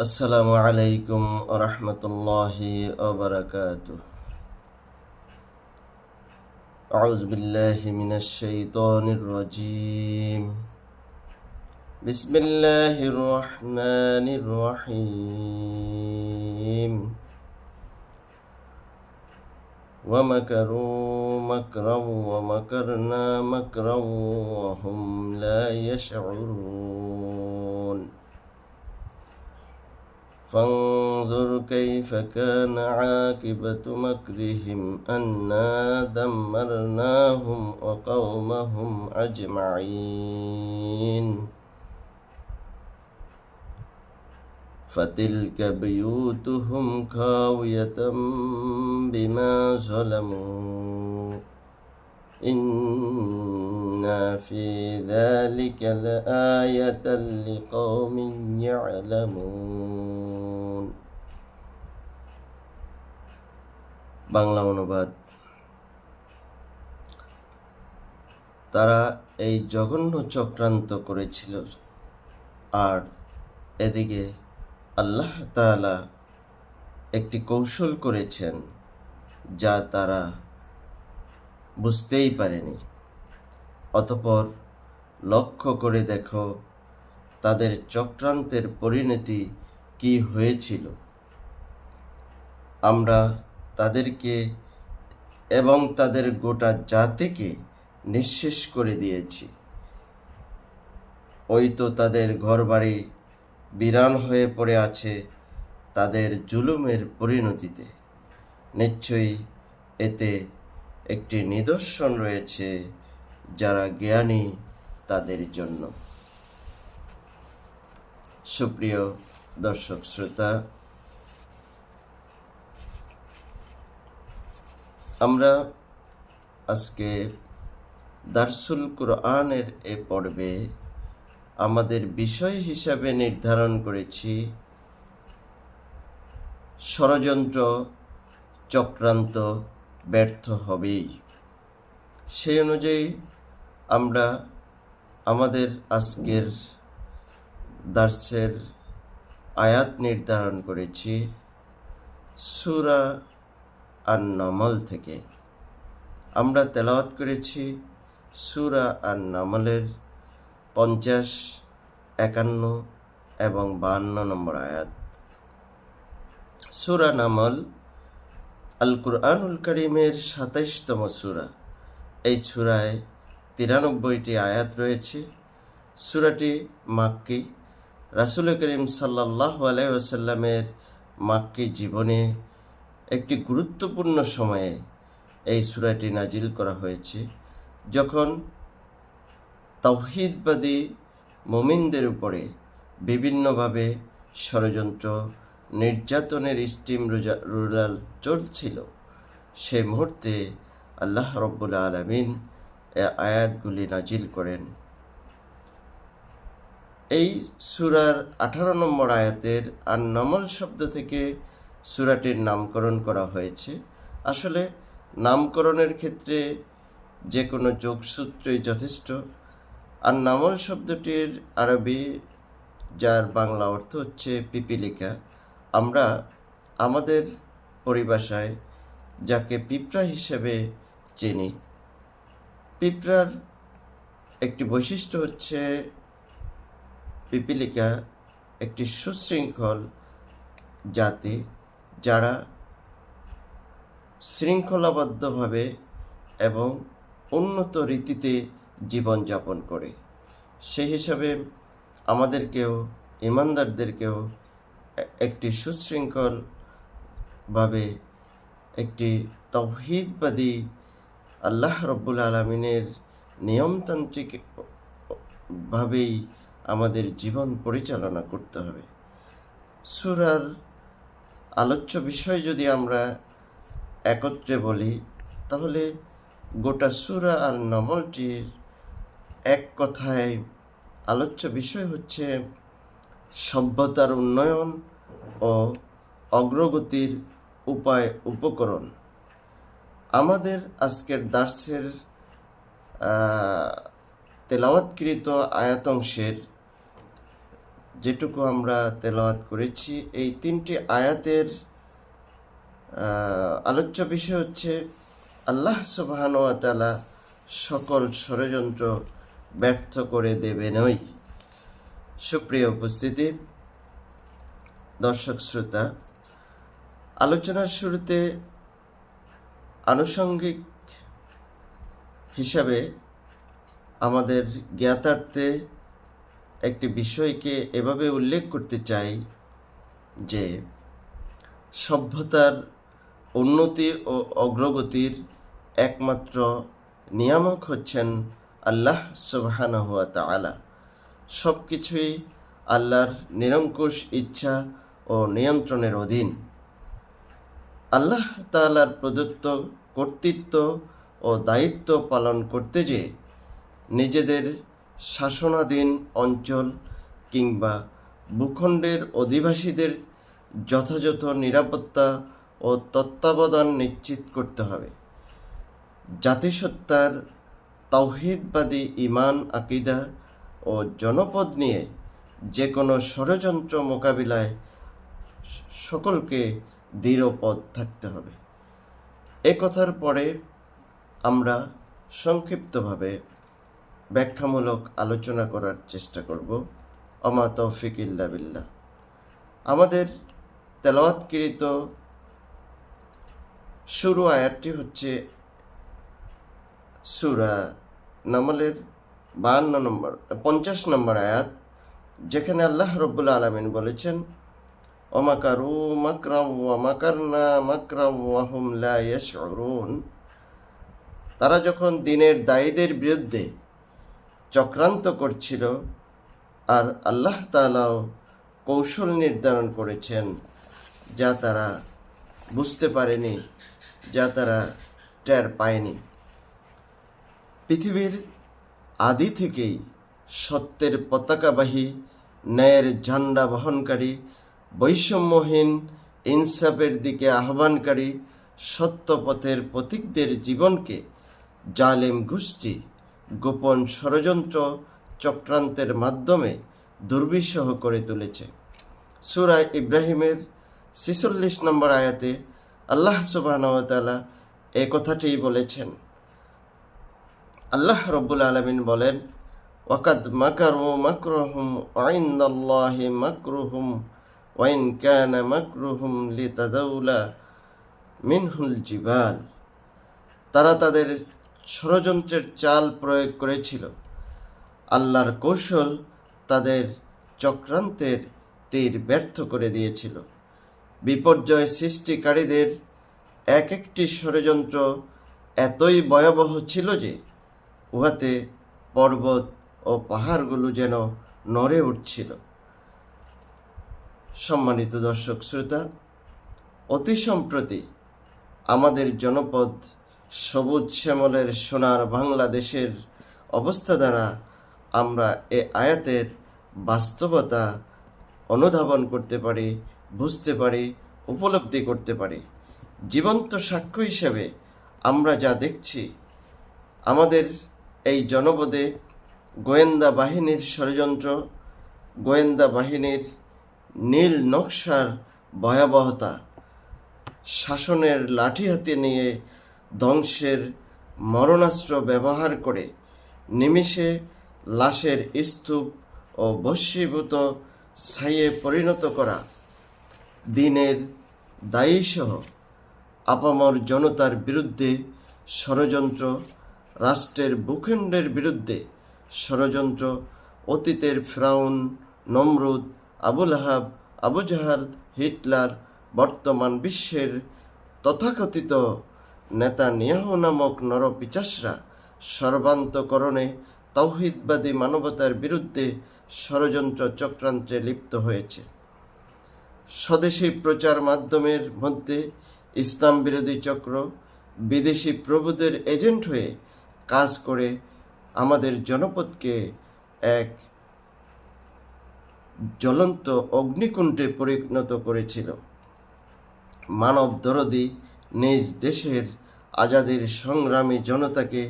السلام عليكم ورحمة الله وبركاته. أعوذ بالله من الشيطان الرجيم. بسم الله الرحمن الرحيم. ومكروا مكرا ومكرنا مكرا وهم لا يشعرون. فانظر كيف كان عاقبة مكرهم أنا دمرناهم وقومهم أجمعين. فتلك بيوتهم خاوية بما ظلموا. إن في ذلك لآية لقوم يعلمون বাংলা অনুবাদ তারা এই জঘন্য চক্রান্ত করেছিল আর এদিকে আল্লাহ তাআলা একটি কৌশল করেছেন যা তারা বুঝতেই পারেনি অতপর লক্ষ্য করে দেখো তাদের চক্রান্তের পরিণতি কি হয়েছিল। আমরা তাদেরকে এবং তাদের গোটা জাতিকে নিঃশেষ করে দিয়েছি। ওই তো তাদের ঘরবাড়ি বিরান হয়ে পড়ে আছে তাদের জুলুমের পরিণতিতে। নিশ্চয়ই এতে একটি নিদর্শন রয়েছে। যারা জ্ঞানী তাদের জন্য। সুপ্রিয় দর্শক শ্রোতা, আমরা আজকে দার্সুল কুরআনের এ পর্বে আমাদের বিষয় হিসাবে নির্ধারণ করেছি ষড়যন্ত্র চক্রান্ত ব্যর্থ হবেই। সেই অনুযায়ী আমরা আমাদের আজকের দার্সের আয়াত নির্ধারণ করেছি সুরা আর নমল থেকে। আমরা তেলাওয়াত করেছি সুরা আর নমলের পঞ্চাশ, একান্ন এবং বাহান্ন নম্বর আয়াত। সুরা নামল আল কুরআনুল করিমের সাতাইশতম সুরা। এই সুরায় তিরানব্বইটি আয়াত রয়েছে। সুরাটি মাক্কি। রাসুল করিম সাল্লাহ আলাইসাল্লামের মাক্কি জীবনে একটি গুরুত্বপূর্ণ সময়ে এই সুরাটি নাজিল করা হয়েছে, যখন তৌহিদবাদী মোমিনদের উপরে বিভিন্নভাবে ষড়যন্ত্র, নির্যাতনের স্টিম রুরাল চলছিল। সে মুহূর্তে আল্লাহ রব্বুল আলমিন আয়াতগুলি নাজিল করেন। এই সুরার আঠারো নম্বর আয়াতের আর নমল শব্দ থেকে সুরাটির নামকরণ করা হয়েছে। আসলে নামকরণের ক্ষেত্রে যে কোনো যোগসূত্রই যথেষ্ট। আর নামল শব্দটির আরবি, যার বাংলা অর্থ হচ্ছে পিপিলিকা, আমরা আমাদের পরিভাষায় যাকে পিঁপড়া হিসেবে চিনি। পিঁপড়ার একটি বৈশিষ্ট্য হচ্ছে পিপিলিকা একটি সুশৃঙ্খল জাতি যারা শৃঙ্খলাবদ্ধভাবে এবং উন্নত রীতিতে জীবনযাপন করে। সেই হিসাবে আমাদেরকেও, ইমানদারদেরকেও একটি সুশৃঙ্খলভাবে একটি তৌহিদবাদী আল্লাহ রব্বুল আলমিনের নিয়মতান্ত্রিক ভাবেই আমাদের জীবন পরিচালনা করতে হবে। সুরার আলোচ্য বিষয় যদি আমরা একত্রে বলি, তাহলে গোটা সুরা আর নমলটির এক কথায় আলোচ্য বিষয় হচ্ছে সভ্যতার উন্নয়ন ও অগ্রগতির উপায় উপকরণ আমাদের আজকের দার্সের তেলাওয়াতকৃত আয়াত অংশের যেটুকু আমরা তেলাওয়াত করেছি, এই তিনটি আয়াতের আলোচ্য বিষয় হচ্ছে আল্লাহ সুবহান ওয়া তাআলা সকল ষড়যন্ত্র ব্যর্থ করে দেবেনই সুপ্রিয় উপস্থিতি, দর্শক শ্রোতা, আলোচনার শুরুতে আনুষঙ্গিক হিসাবে আমাদের জ্ঞাতার্থে একটি বিষয়কে এভাবে উল্লেখ করতে চাই যে সভ্যতার উন্নতি ও অগ্রগতির একমাত্র নিয়ামক হচ্ছেন আল্লাহ সুবহানাহু ওয়া তাআলা। সব কিছুই আল্লাহর নিরঙ্কুশ ইচ্ছা ও নিয়ন্ত্রণের অধীন। আল্লাহ তাআলার প্রদত্ত কর্তৃত্ব ও দায়িত্ব পালন করতে যে নিজেদের শাসনাধীন অঞ্চল কিংবা ভূখণ্ডের অধিবাসীদের যথাযথ নিরাপত্তা ও তত্ত্বাবধান নিশ্চিত করতে হবে। জাতিসত্তার তাওহিদবাদী ইমান আকিদা ও জনপদ নিয়ে যে কোনো ষড়যন্ত্র মোকাবিলায় সকলকে দৃঢ়পদ থাকতে হবে। এ কথার পরে আমরা সংক্ষিপ্তভাবে ব্যাখ্যামূলক আলোচনা করার চেষ্টা করব। অমা তৌফিক ইল্লা বিল্লাহ। আমাদের তেলাওয়াতকৃত শুরু আয়াতটি হচ্ছে সুরা নামলের বাহান্ন নম্বর, পঞ্চাশ নম্বর আয়াত, যেখানে আল্লাহ রব্বুল আলমিন বলেছেন ওমাকারু মাকরাম ওয়া মাকারনা মাকরাম ওয়াহুম লা তারা যখন দিনের দায়ীদের বিরুদ্ধে চক্রান্ত করছিল, আর আল্লাহ তাআলাও কৌশল নির্ধারণ করেছেন, যা তারা বুঝতে পারেনি, যা তারা টের পায়নি। পৃথিবীর আদি থেকেই সত্যের পতাকাবাহী ন্যায়ের ঝান্ডা বহনকারী বৈষম্যহীন, ইনসাফের দিকে আহ্বানকারী, সত্যপথের প্রতীকদের জীবনকে জালেম গোষ্ঠী, গোপন ষড়যন্ত্র চক্রান্তের মাধ্যমে দুর্বিষহ করে তুলেছে। সুরায় ইব্রাহিমের ছিচল্লিশ নম্বর আয়াতে আল্লাহ সুবাহতালা এ কথাটিই বলেছেন। আল্লাহ রব্বুল আলমিন বলেন, ওয়াকাদ মাকারু মাকরুহুম ওয়াইন্দাল্লাহি মাকরুহুম ওয়াইন কানা মাকরুহুম লিতাজাউলা মিনহুল জিবাল। তারা তাদের ষড়যন্ত্রের চাল প্রয়োগ করেছিল। আল্লাহর কৌশল তাদের চক্রান্তের তীর ব্যর্থ করে দিয়েছিল। বিপর্যয় সৃষ্টিকারীদের এক একটি ষড়যন্ত্র এতই ভয়াবহ ছিল যে, উহাতে পর্বত ও পাহাড়গুলো যেন নড়ে উঠছিল। সম্মানিত দর্শক শ্রোতা, অতি সম্প্রতি আমাদের জনপদ সবুজ শ্যামলের সোনার বাংলাদেশের অবস্থা দ্বারা আমরা এ আয়াতের বাস্তবতা অনুধাবন করতে পারি, বুঝতে পারি, উপলব্ধি করতে পারি। জীবন্ত সাক্ষ্য হিসেবে আমরা যা দেখছি, আমাদের এই জনপদে গোয়েন্দা বাহিনীর ষড়যন্ত্র, গোয়েন্দা বাহিনীর নীল নকশার ভয়াবহতা, শাসনের লাঠি হাতে নিয়ে ধ্বংসের মরণাস্ত্র ব্যবহার করে নিমিষে লাশের স্তূপ ও বস্মীভূত ছাইয়ে পরিণত করা দিনের দায়ীসহ আপামর জনতার বিরুদ্ধে ষড়যন্ত্র, রাষ্ট্রের ভূখণ্ডের বিরুদ্ধে ষড়যন্ত্র, অতীতের ফ্রাউন, নমরুদ আবুল আহাব আবু জাহাল, হিটলার, বর্তমান বিশ্বের তথাকথিত নেতা নিয়াহু নামক নরপিচাসরা সর্বান্তকরণে তৌহিদবাদী মানবতার বিরুদ্ধে ষড়যন্ত্র চক্রান্তে লিপ্ত হয়েছে। স্বদেশী প্রচার মাধ্যমের মধ্যে ইসলাম বিরোধী চক্র, বিদেশি প্রভুদের এজেন্ট হয়ে কাজ করে আমাদের জনপদকে এক জ্বলন্ত অগ্নিকুণ্ডে পরিণত করেছিল। মানব দরদি নিজ দেশের আজাদের সংগ্রামী জনতাকে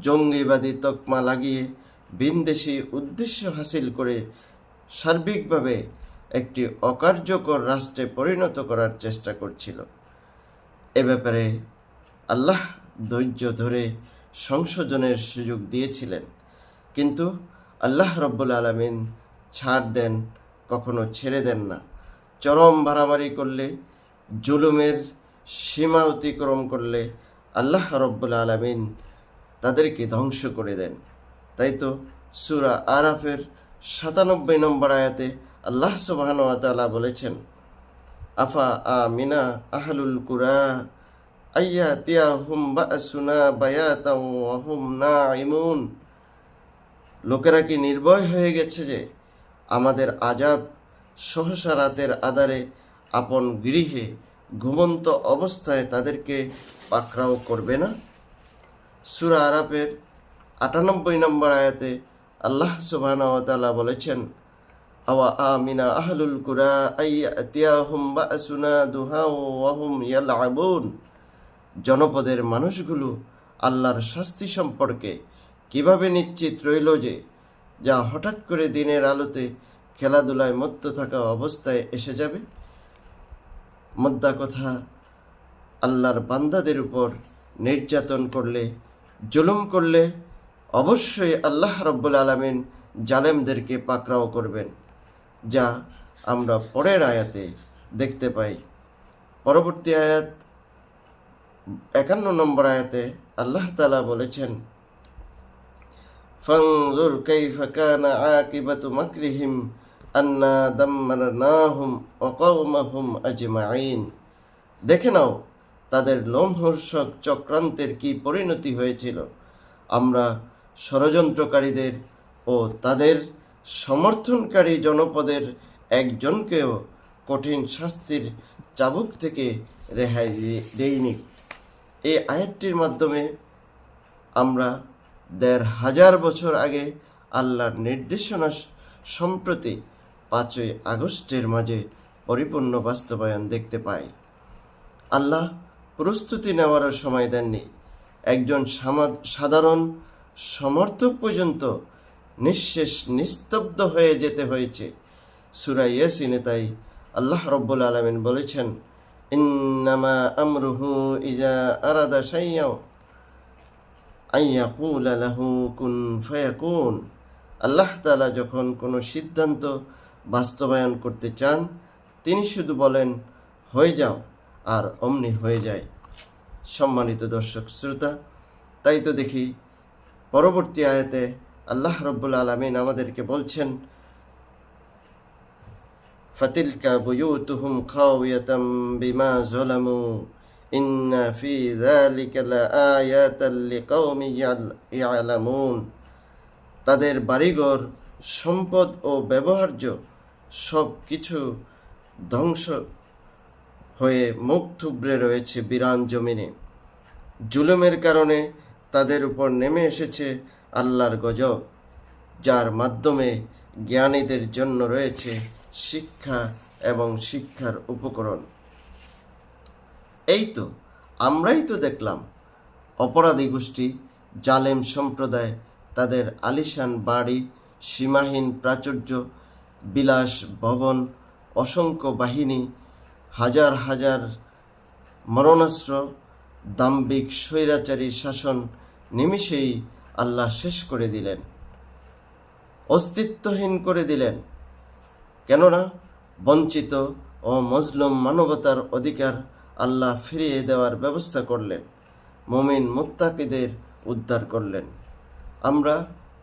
জঙ্গিবাদী তকমা লাগিয়ে বিনদেশি উদ্দেশ্য হাসিল করে সার্বিকভাবে একটি অকার্যকর রাষ্ট্রে পরিণত করার চেষ্টা করছিল। এ ব্যাপারে আল্লাহ ধৈর্য ধরে সংশোধনের সুযোগ দিয়েছিলেন। কিন্তু আল্লাহ রব্বুল আলমিন ছাড় দেন, কখনো ছেড়ে দেন না। চরম বাড়াবাড়ি করলে, জুলুমের সীমা অতিক্রম করলে আল্লাহ রব্বুল আলমিন তাদেরকে ধ্বংস করে দেন। তাই তো সুরা আরাফের সাতানব্বই নম্বর আয়াতে আল্লাহ সুবাহন তাআলা বলেছেন, আফা আমিনা আহলুল কুরা, আইয়া তিয়া হুম বাসুনা বায়াতাও হুম নাইমুন লোকেরা কি নির্ভয় হয়ে গেছে যে আমাদের আজাব সহসা রাতের আধারে আপন গৃহে ঘুমন্ত অবস্থায় তাদেরকে পাকড়াও করবে না? সুরা আরাফের আটানব্বই নম্বর আয়াতে আল্লাহ সুবাহ বলেছেন, আওয়া আমিনা আহলুল কুরা ইয়ালআবুন? জনপদের মানুষগুলো আল্লাহর শাস্তি সম্পর্কে কীভাবে নিশ্চিত রইল যে যা হঠাৎ করে দিনের আলোতে খেলাধুলায় মত্ত থাকা অবস্থায় এসে যাবে। মদ্দা কথা আল্লাহর বান্দাদের উপর নির্যাতন করলে, জুলুম করলে অবশ্যই আল্লাহ রব্বুল আলমিন জালেমদেরকে পাকড়াও করবেন, যা আমরা পরের আয়াতে দেখতে পাই। পরবর্তী আয়াত একান্ন নম্বর আয়াতে আল্লাহ তালা বলেছেন কাইফা কানা আকিবাতু মাকরিহিম আন্না দাম্মারনাহুম ওয়া কওমাহুম আজমাইন দেখে নাও, তাদের লোমহর্ষক চক্রান্তের কি পরিণতি হয়েছিল? আমরা ষড়যন্ত্রকারীদের ও তাদের সমর্থনকারী জনপদের একজনকেও কঠিন শাস্তির চাবুক থেকে রেহাই দেইনি। এই আয়াতটির মাধ্যমে আমরা দেড় হাজার বছর আগে আল্লাহর নির্দেশনা সম্প্রতি পাঁচই আগস্টের মাঝে পরিপূর্ণ বাস্তবায়ন দেখতে পাই আল্লাহ প্রস্তুতি নেওয়ারও সময় দেননি। একজন সাধারণ সমর্থক পর্যন্ত নিঃশেষ নিস্তব্ধ হয়ে যেতে হয়েছে। সুরা ইয়াসিনে তাই আল্লাহ রব্বুল আলমিন বলেছেন, ইন্নামা আমরুহু ইজা আরাদা লাহু কুন ফায়াকুন। আল্লাহ তালা যখন কোনো সিদ্ধান্ত বাস্তবায়ন করতে চান, তিনি শুধু বলেন, হয়ে যাও, আর অমনি হয়ে যায়। সম্মানিত দর্শক শ্রোতা, তাই তো দেখি, পরবর্তী আয়াতে আল্লাহ রব্বুল আলমিন আমাদেরকে বলছেন, ফাতিলকা বুয়ুতুহুম খাওয়াতাম বিমা জলামু। إن في ذلك لآيات لقوم يعل- يعلمون তাদের বাড়িঘর সম্পদ ও ব্যবহার্য সব কিছু ধ্বংস হয়ে মুখ থুবড়ে রয়েছে বিরান জমিনে জুলুমের কারণে তাদের উপর নেমে এসেছে আল্লাহর গজব যার মাধ্যমে জ্ঞানীদের জন্য রয়েছে শিক্ষা এবং শিক্ষার উপকরণ এই তো, আমরাই তো দেখলাম। অপরাধী গোষ্ঠী, জালেম সম্প্রদায়, তাদের আলিশান বাড়ি, সীমাহীন প্রাচুর্য, বিলাস ভবন, অসংখ্য বাহিনী, হাজার হাজার মরণাস্ত্র, দাম্ভিক স্বৈরাচারী শাসন নিমিষেই আল্লাহ শেষ করে দিলেন, অস্তিত্বহীন করে দিলেন। কেননা, বঞ্চিত ও মজলুম মানবতার অধিকার আল্লাহ ফিরিয়ে দেওয়ার ব্যবস্থা করলেন, মমিন মুত্তাকিদের উদ্ধার করলেন। আমরা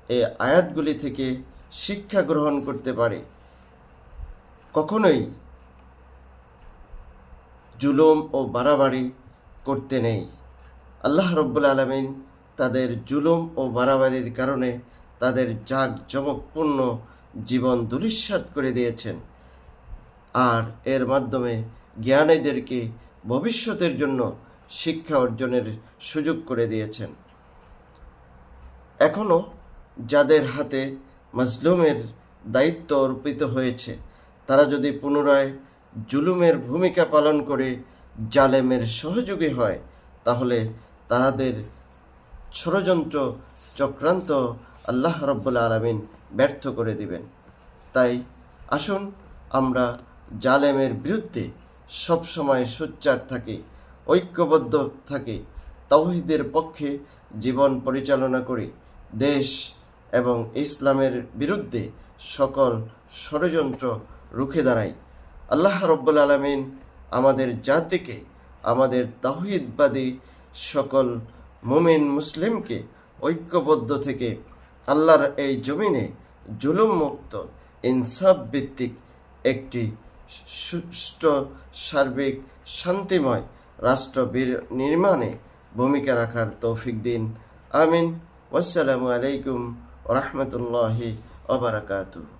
এই আয়াতগুলি থেকে শিক্ষা গ্রহণ করতে পারি। কখনোই জুলুম ও বাড়াবাড়ি করতে নেই। আল্লাহ রব্বুল আলমিন তাদের জুলুম ও বাড়াবাড়ির কারণে তাদের জাগ জমকপূর্ণ জীবন দুরিস্বাদ করে দিয়েছেন। আর এর মাধ্যমে জ্ঞানীদেরকে ভবিষ্যতের জন্য শিক্ষা অর্জনের সুযোগ করে দিয়েছেন। এখনও যাদের হাতে মাজলুমের দায়িত্ব অর্পিত হয়েছে, তারা যদি পুনরায় জুলুমের ভূমিকা পালন করে জালেমের সহযোগী হয়, তাহলে তাহাদের ষড়যন্ত্র চক্রান্ত আল্লাহ রব্বুল আলমিন ব্যর্থ করে দিবেন। তাই আসুন আমরা জালেমের বিরুদ্ধে সবসময় সোচ্চার থাকি, ঐক্যবদ্ধ থাকি, তাওহিদের পক্ষে জীবন পরিচালনা করি, দেশ এবং ইসলামের বিরুদ্ধে সকল ষড়যন্ত্র রুখে দাঁড়াই আল্লাহ রব্বুল আলমিন আমাদের জাতিকে, আমাদের তাহিদবাদী সকল মুমিন মুসলিমকে ঐক্যবদ্ধ থেকে আল্লাহর এই জমিনে জুলুম মুক্ত ইনসাফ ভিত্তিক একটি সুষ্ঠু সার্বিক শান্তিময় রাষ্ট্র নির্মাণে ভূমিকা রাখার তৌফিক দিন। আমিন। আসসালামু আলাইকুম রহমতুল্লাহি ওবরাকাতুহ